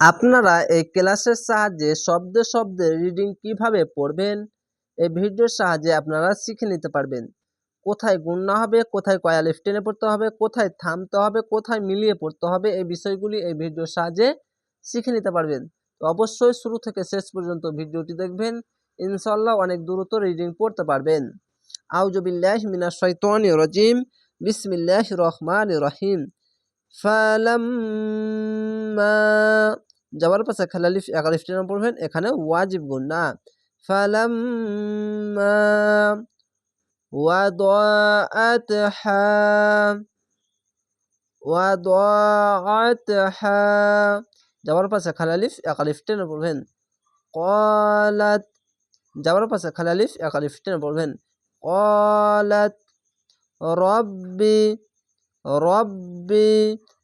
আপনারা এই ক্লাসের সাহায্যে শব্দে শব্দে রিডিং কীভাবে পড়বেন? এই ভিডিওর সাহায্যে আপনারা শিখে নিতে পারবেন। কোথায় গুণনা হবে, কোথায় কয়া লিফ টেনে পড়তে হবে, কোথায় থামতে হবে, কোথায় মিলিয়ে পড়তে হবে, এই বিষয়গুলি এই ভিডিওর সাহায্যে শিখে নিতে পারবেন। তো অবশ্যই শুরু থেকে শেষ পর্যন্ত ভিডিওটি দেখবেন। ইনশাল্লাহ অনেক দ্রুত রিডিং পড়তে পারবেন। আউজবিল্লাহ মিনাশ শাইতানির রজিম বিসমিল্লাহ রহমান রহিম ফালাম্মা যাওয়ার পাশে খালালিফ একালিফ টেনে পড়বেন এখানে ওয়াজিব গুন্না ফালাম্মা ওয়াদাআতহা ওয়াদাআতহা যাওয়ার পাশে খালালিফ একালিফ টেনে পড়বেন قالت যাওয়ার পাশে খালালিফ একালিফ টেনে পড়বেন قالت রব্বি রব্বি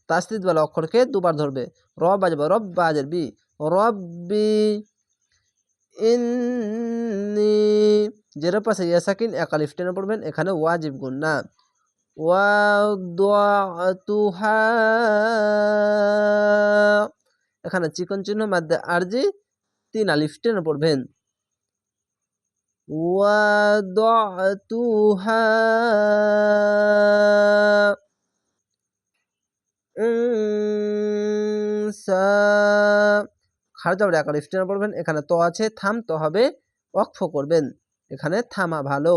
তাসদিদ বলা অক্ষরকে দুবার ধরবে। রব বাজবে, রব বাজের বি রব্বি ইন্নি। জেরো পাশে ইয়াসাকিন একালিফ টেনে পড়বেন, এখানে ওয়াজিব গুণ না। এখানে চিকন চিহ্ন মাধ্যমে আরজি, তিন আলিফ টেনে পড়বেন। ওয়াদুহা খার যাবে আকার স্টেনা পড়বেন। এখানে তো আছে, থাম, তো হবে, অক্ষ করবেন। এখানে থামা ভালো।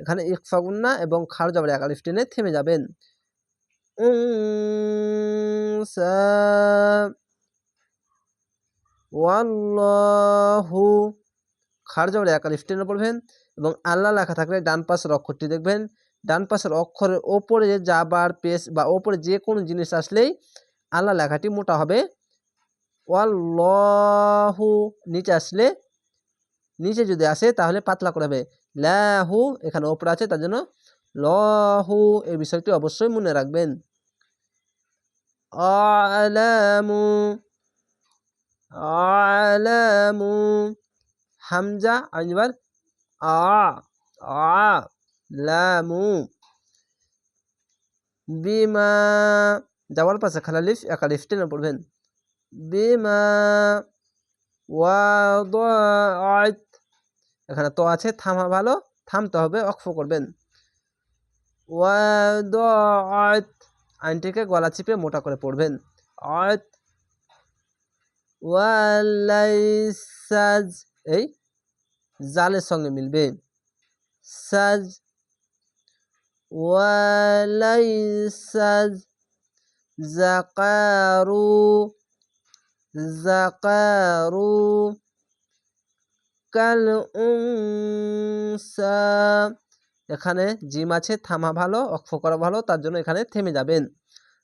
এখানে ইকফা গুন্না এবং খার যাবে আকার স্টেনে থেমে যাবেন। ওয়াল্লাহু। খার যাবে আকার স্টেনে পড়বেন এবং আল্লাহ লেখা থাকলে ডান পাশের অক্ষরটি দেখবেন। ডান পাশের অক্ষরের ওপরে যাবার পেস বা ওপরে যে কোনো জিনিস আসলেই আল্লাহ লেখাটি মোটা হবে। ওয়াল্লাহু নিচে আসলে নিচে যদি আসে তাহলে পাতলা করে হবে। লাহু এখানে ওপরে আছে, তার জন্য লহু এই বিষয়টি অবশ্যই মনে রাখবেন। আলামু আলামু, হামজা আইনবার আ আ। লামু বিমা যাওয়ার পাশে খালালিফ একালিফ টেনে পড়বেন বিমা ওয়াদাআত এখানে তো আছে থামা ভালো থামতে হবে অক্ষ করবেন ওয়াদাআত আইনটিকে গলা চিপে মোটা করে পড়বেন আত ওয়ালাইসাজ এই জালের সঙ্গে মিলবে সাজ ওয়ালাইসাজ জাকারু জাকারু কাল এখানে জিম আছে, থামা ভালো, অক্ষ করা ভালো, তার জন্য এখানে থেমে যাবেন।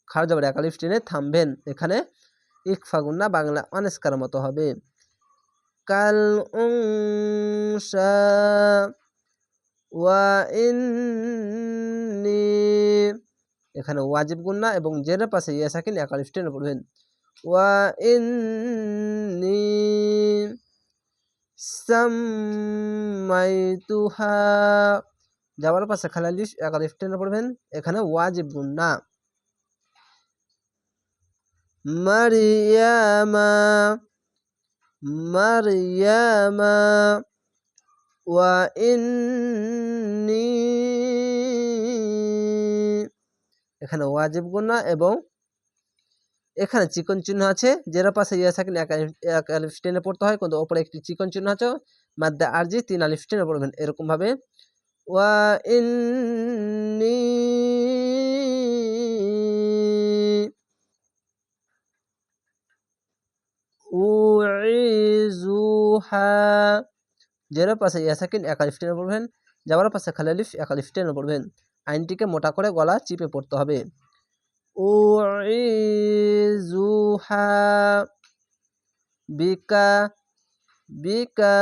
খার যাবার একালিফ টেনে থামবেন। এখানে ইক ফাগুন না বাংলা অনেস্কার মতো হবে। কাল ওয়া ইন্নি এখানে ওয়াজিব গুন্না এবং জেরের পাশে ইয়া সাকিন একালিফ টেনে পড়বেন ওয়া ইন্নি সাম্মাইতুহা। যাওয়ার পাশে খালালিশ একালিফ টেনে পড়বেন এখানে ওয়াজিব গুন্না মারিয়ামা মারিয়ামা। ওয়া ইন্নি এখানে ওয়াজিব গুণা এবং এখানে চিকন চিহ্ন আছে। যেটা পাশে ইয়া থাকেন এক আলিফ টেনে পড়তে হয়, কিন্তু ওপরে একটি চিকন চিহ্ন আছে। মাদ্দা আরজি, তিন আলিফ টেনে পড়বেন এরকমভাবে। ওয়া ইন্নি উইজুহা যেটার পাশে ইয়া থাকেন এক আলিফ টেনে পড়বেন যাওয়ার পাশে খালি আলিফ এক আলিফ টেনে পড়বেন। আইনটিকে মোটা করে গলা চিপে পড়তে হবে। উইজুহা বিকা বিকা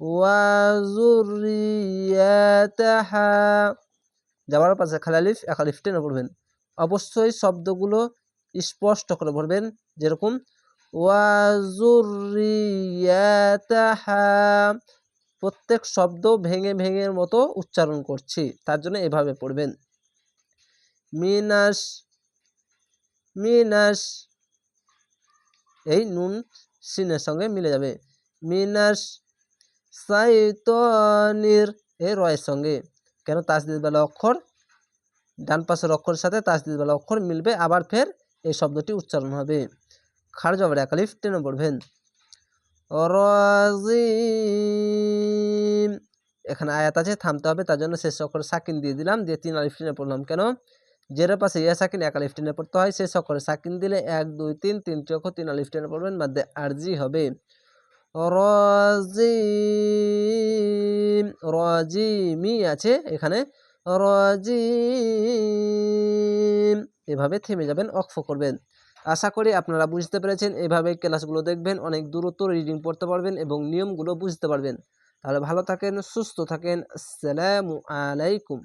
ওয়াজুরিয়াতাহা। যাওয়ার পাশে খালালিফ একালিফ টেনে পড়বেন। অবশ্যই শব্দগুলো স্পষ্ট করে পড়বেন, যেরকম প্রত্যেক শব্দ ভেঙে ভেঙের মতো উচ্চারণ করছি, তার জন্য এভাবে পড়বেন। মিনাস মিনাস এই নুন সিনের সঙ্গে মিলে যাবে। মিনাস সাইতনির, এই রয়ের সঙ্গে। কেন তাসদিদ বেলা অক্ষর ডান পাশের অক্ষরের সাথে তাসদিদ বেলা অক্ষর মিলবে, আবার ফের এই শব্দটি উচ্চারণ হবে। খার জবর একালিফ টেনে পড়বেন। রাজিম, এখানে আয়াত আছে, থামতে হবে, তার জন্য শেষ অক্ষরে সাকিন দিয়ে দিলাম, দিয়ে তিন আলিফ টেনে পড়লাম, কেন? জেরের পাশে ইয়া সাকিন, এক আলিফ টেনে পড়তে হয়, শেষ অক্ষরে সাকিন দিলে এক, দুই, তিন তিনটি অক্ষর তিন আলিফ টেনে পড়বেন মাধ্যমে আরজি হবে। রাজিম রাজিমি আছে এখানে। রাজিম, এভাবে থেমে যাবেন অক্ষ করবেন। আশা করি আপনারা বুঝতে পেরেছেন। এভাবে ক্লাসগুলো দেখবেন, অনেক দূরত্ব রিডিং পড়তে পারবেন এবং নিয়মগুলো বুঝতে পারবেন। তাহলে ভালো থাকেন, সুস্থ থাকেন। আসসালামু আলাইকুম।